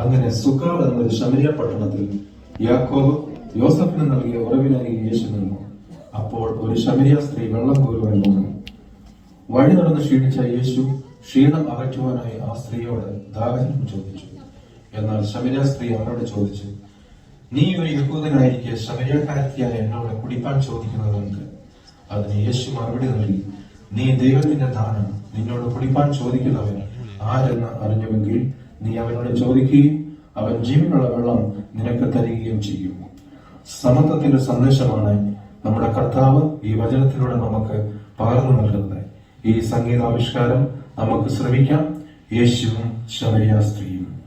അങ്ങനെ സുഖാർ എന്നൊരു ശമരിയ പട്ടണത്തിൽ യാക്കോബ് യോസഫിന് നൽകിയ ഉറവിനായി യേശു നിന്നു. അപ്പോൾ ഒരു ശമരിയ സ്ത്രീ വെള്ളം കോരുവാൻ വന്നു. വഴി നടന്ന് ക്ഷീണിച്ച യേശു ക്ഷീണം അകറ്റുവാനായി ആ സ്ത്രീയോട് ദാഹനം ചോദിച്ചു. എന്നാൽ ശമരിയ സ്ത്രീ അവരോട് ചോദിച്ചു നീ ഒരു യഹൂദനായിരിക്കെ ശമരിയക്കാരത്തിയായ എന്നോട് കുടിപ്പാൻ ചോദിക്കുന്നതെന്ത്? അതിന് യേശു മറുപടി നൽകി നീ ദൈവത്തിന്റെ ദാനം നിന്നോട് കുടിപ്പാൻ ചോദിക്കുന്നവൻ ആരെന്ന് അറിഞ്ഞുവെങ്കിൽ നീ അവനോട് ചോദിക്കുകയും അവൻ ജീവനുള്ള വെള്ളം നിനക്ക് തരികയും ചെയ്യും. സമത്വത്തിന്റെ സന്ദേശമാണ് നമ്മുടെ കർത്താവ് ഈ വചനത്തിലൂടെ നമുക്ക് പകർന്നു നൽകുന്നത്. ഈ സംഗീതാവിഷ്കാരം നമുക്ക് ശ്രമിക്കാം. യേശുവും ശമരിയ സ്ത്രീയും